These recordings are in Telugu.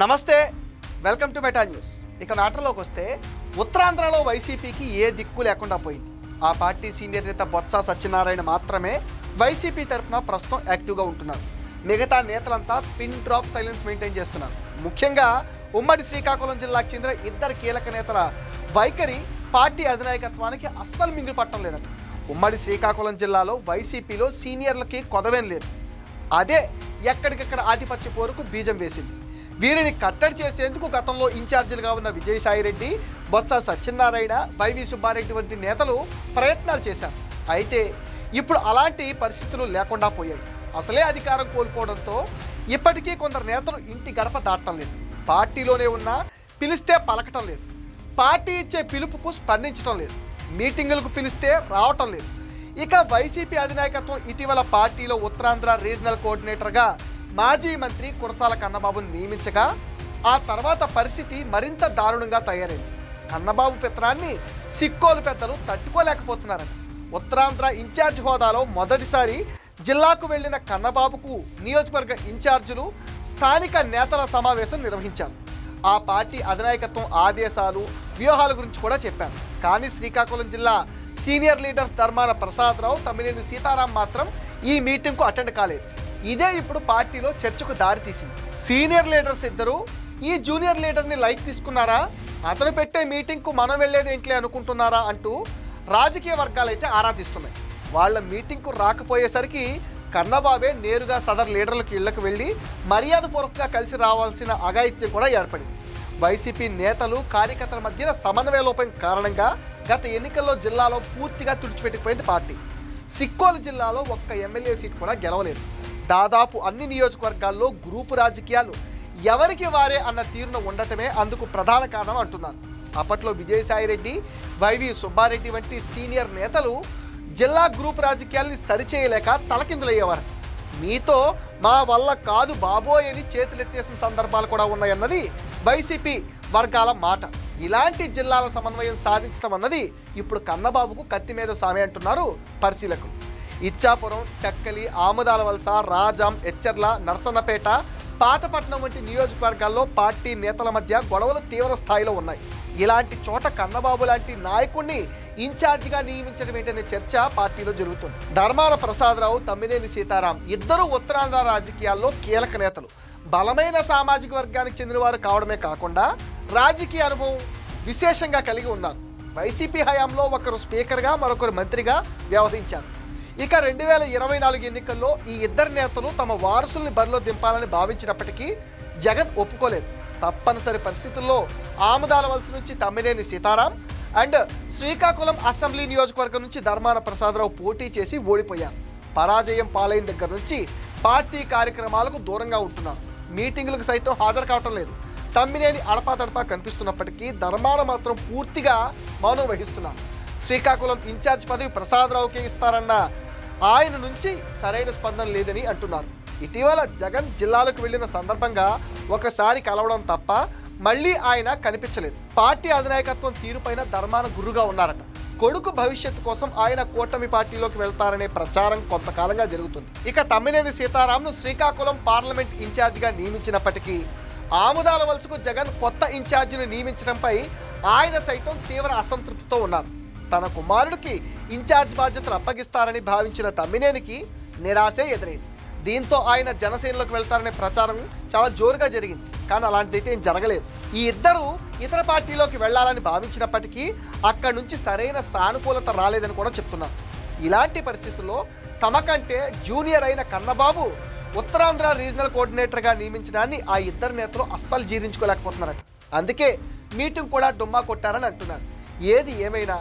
నమస్తే వెల్కమ్ టు మెటా న్యూస్. ఇక మ్యాటర్లోకి వస్తే ఉత్తరాంధ్రలో వైసీపీకి ఏ దిక్కు లేకుండా పోయింది. ఆ పార్టీ సీనియర్ నేత బొత్స సత్యనారాయణ మాత్రమే వైసీపీ తరఫున ప్రస్తుతం యాక్టివ్గా ఉంటున్నారు. మిగతా నేతలంతా పిన్ డ్రాప్ సైలెన్స్ మెయింటైన్ చేస్తున్నారు. ముఖ్యంగా ఉమ్మడి శ్రీకాకుళం జిల్లాకు చెందిన ఇద్దరు కీలక నేతల వైఖరి పార్టీ అధినాయకత్వానికి అస్సలు మింగిలి పట్టడం లేదట. ఉమ్మడి శ్రీకాకుళం జిల్లాలో వైసీపీలో సీనియర్లకి కొదవేం లేదు. అదే ఎక్కడికెక్కడ ఆధిపత్య పోరుకు బీజం వేసింది. వీరిని కట్టడి చేసేందుకు గతంలో ఇన్ఛార్జీలుగా ఉన్న విజయసాయిరెడ్డి బొత్స సత్యనారాయణ వైవి సుబ్బారెడ్డి వంటి నేతలు ప్రయత్నాలు చేశారు. అయితే ఇప్పుడు అలాంటి పరిస్థితులు లేకుండా పోయాయి. అసలే అధికారం కోల్పోవడంతో ఇప్పటికీ కొందరు నేతలు ఇంటి గడప దాటం లేదు. పార్టీలోనే ఉన్నా పిలిస్తే పలకటం లేదు. పార్టీ ఇచ్చే పిలుపుకు స్పందించటం లేదు. మీటింగులకు పిలిస్తే రావటం లేదు. ఇక వైసీపీ అధినాయకత్వం ఇటీవల పార్టీలో ఉత్తరాంధ్ర రీజనల్ కోఆర్డినేటర్గా మాజీ మంత్రి కురసాల కన్నబాబును నియమించగా ఆ తర్వాత పరిస్థితి మరింత దారుణంగా తయారైంది. కన్నబాబు పిత్రాన్ని సిక్కోలు పెద్దలు తట్టుకోలేకపోతున్నారని ఉత్తరాంధ్ర ఇన్ఛార్జ్ హోదాలో మొదటిసారి జిల్లాకు వెళ్ళిన కన్నబాబుకు నియోజకవర్గ ఇన్ఛార్జీలు స్థానిక నేతల సమావేశం నిర్వహించారు. ఆ పార్టీ అధినాయకత్వం ఆదేశాలు వ్యూహాల గురించి కూడా చెప్పారు. కానీ శ్రీకాకుళం జిల్లా సీనియర్ లీడర్ ధర్మాన ప్రసాదరావు తమ్మినేని సీతారాం మాత్రం ఈ మీటింగ్కు అటెండ్ కాలేదు. ఇదే ఇప్పుడు పార్టీలో చర్చకు దారితీసింది సీనియర్ లీడర్స్ ఇద్దరు ఈ జూనియర్ లీడర్ని లైక్ తీసుకున్నారా? అతను పెట్టే మీటింగ్కు మనం వెళ్ళేది ఏంటి అనుకుంటున్నారా అంటూ రాజకీయ వర్గాలు అయితే ఆరాధిస్తున్నాయి. వాళ్ళ మీటింగ్కు రాకపోయేసరికి కన్నబాబే నేరుగా సదర్ లీడర్లకు ఇళ్ళకు వెళ్ళి మర్యాదపూర్వకంగా కలిసి రావాల్సిన అఘాయిత్యం కూడా ఏర్పడింది. వైసీపీ నేతలు కార్యకర్తల మధ్యన సమన్వయ లోపం కారణంగా గత ఎన్నికల్లో జిల్లాలో పూర్తిగా తుడిచిపెట్టిపోయింది పార్టీ. సిక్కోలు జిల్లాలో ఒక్క ఎమ్మెల్యే సీట్ కూడా గెలవలేదు. దాదాపు అన్ని నియోజకవర్గాల్లో గ్రూపు రాజకీయాలు ఎవరికి వారే అన్న తీరున ఉండటమే అందుకు ప్రధాన కారణం అంటున్నారు. అప్పట్లో విజయసాయిరెడ్డి వైవి సుబ్బారెడ్డి వంటి సీనియర్ నేతలు జిల్లా గ్రూప్ రాజకీయాల్ని సరిచేయలేక తలకిందులయ్యేవారు. మీతో మా వల్ల కాదు బాబోయ్ అని చేతులెత్తేసిన సందర్భాలు కూడా ఉన్నాయన్నది వైసీపీ వర్గాల మాట. ఇలాంటి జిల్లాల సమన్వయం సాధించడం అన్నది ఇప్పుడు కన్నబాబుకు కత్తి మీద సామె అంటున్నారు పరిశీలకులు. ఇచ్చాపురం టెక్కలి ఆముదాల వలస రాజాం ఎచ్చర్ల నర్సన్నపేట పాతపట్నం వంటి నియోజకవర్గాల్లో పార్టీ నేతల మధ్య గొడవలు తీవ్ర స్థాయిలో ఉన్నాయి. ఇలాంటి చోట కన్నబాబు లాంటి నాయకుడిని ఇన్ఛార్జిగా నియమించడం ఏంటనే చర్చ పార్టీలో జరుగుతుంది. ధర్మాన ప్రసాదరావు తమ్మినేని సీతారాం ఇద్దరు ఉత్తరాంధ్ర రాజకీయాల్లో కీలక నేతలు. బలమైన సామాజిక వర్గానికి చెందినవారు కావడమే కాకుండా రాజకీయ అనుభవం విశేషంగా కలిగి ఉన్నారు. వైసీపీ హయాంలో ఒకరు స్పీకర్గా మరొకరు మంత్రిగా వ్యవహరించారు. ఇక రెండు వేల ఇరవై నాలుగు ఎన్నికల్లో ఈ ఇద్దరు నేతలు తమ వారసుల్ని బరిలో దింపాలని భావించినప్పటికీ జగన్ ఒప్పుకోలేదు. తప్పనిసరి పరిస్థితుల్లో ఆముదాల వలస నుంచి తమ్మినేని సీతారాం అండ్ శ్రీకాకుళం అసెంబ్లీ నియోజకవర్గం నుంచి ధర్మాన ప్రసాదరావు పోటీ చేసి ఓడిపోయారు. పరాజయం పాలైన దగ్గర నుంచి పార్టీ కార్యక్రమాలకు దూరంగా ఉంటున్నారు. మీటింగులకు సైతం హాజరు కావటం లేదు. తమ్మినేని అడపాతడపా కనిపిస్తున్నప్పటికీ ధర్మాన మాత్రం పూర్తిగా మౌనం వహిస్తున్నారు శ్రీకాకుళం ఇన్ఛార్జ్ పదవి ప్రసాదరావుకే ఇస్తారన్న ఆయన నుంచి సరైన స్పందన లేదని అంటున్నారు. ఇటీవల జగన్ జిల్లాలకు వెళ్ళిన సందర్భంగా ఒకసారి కలవడం తప్ప మళ్ళీ ఆయన కనిపించలేదు. పార్టీ అధినాయకత్వం తీరుపైన ధర్మాన గురుగా ఉన్నారట. కొడుకు భవిష్యత్తు కోసం ఆయన కూటమి పార్టీలోకి వెళ్తారనే ప్రచారం కొంతకాలంగా జరుగుతుంది. ఇక తమ్మినేని సీతారాంను శ్రీకాకుళం పార్లమెంట్ ఇన్ఛార్జిగా నియమించినప్పటికీ ఆముదాల వలసకు జగన్ కొత్త ఇన్ఛార్జిని నియమించడంపై ఆయన సైతం తీవ్ర అసంతృప్తితో ఉన్నారు. తన కుమారుడికి ఇన్ఛార్జ్ బాధ్యతలు అప్పగిస్తారని భావించిన తమ్మినేనికి నిరాశే ఎదురైంది. దీంతో ఆయన జనసేనలోకి వెళ్తారనే ప్రచారం చాలా జోరుగా జరిగింది. కానీ అలాంటిదైతే ఏం జరగలేదు. ఈ ఇద్దరు ఇతర పార్టీలోకి వెళ్ళాలని భావించినప్పటికీ అక్కడి నుంచి సరైన సానుకూలత రాలేదని కూడా చెప్తున్నారు. ఇలాంటి పరిస్థితుల్లో తమకంటే జూనియర్ అయిన కన్నబాబు ఉత్తరాంధ్ర రీజనల్ కోఆర్డినేటర్గా నియమించడాన్ని ఆ ఇద్దరు నేతలు అస్సలు జీర్ణించుకోలేకపోతున్నారట. అందుకే మీటింగ్ కూడా డుమ్మా కొట్టారని అంటున్నారు. ఏది ఏమైనా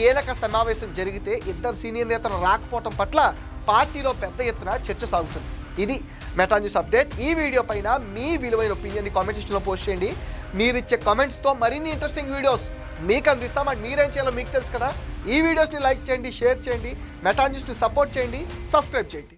కీలక సమావేశం జరిగితే ఇద్దరు సీనియర్ నేతలు రాకపోవటం పట్ల పార్టీలో పెద్ద ఎత్తున చర్చ సాగుతుంది. ఇది మెటా న్యూస్ అప్డేట్. ఈ వీడియో పైన మీ విలువైన ఒపీనియన్ని కామెంట్ సెక్షన్లో పోస్ట్ చేయండి. మీరిచ్చే కామెంట్స్తో మరిన్ని ఇంట్రెస్టింగ్ వీడియోస్ మీకు అందిస్తాం. అండ్ మీరేం చేయాలో మీకు తెలుసు కదా. ఈ వీడియోస్ని లైక్ చేయండి షేర్ చేయండి. మెటా న్యూస్ని సపోర్ట్ చేయండి. సబ్స్క్రైబ్ చేయండి.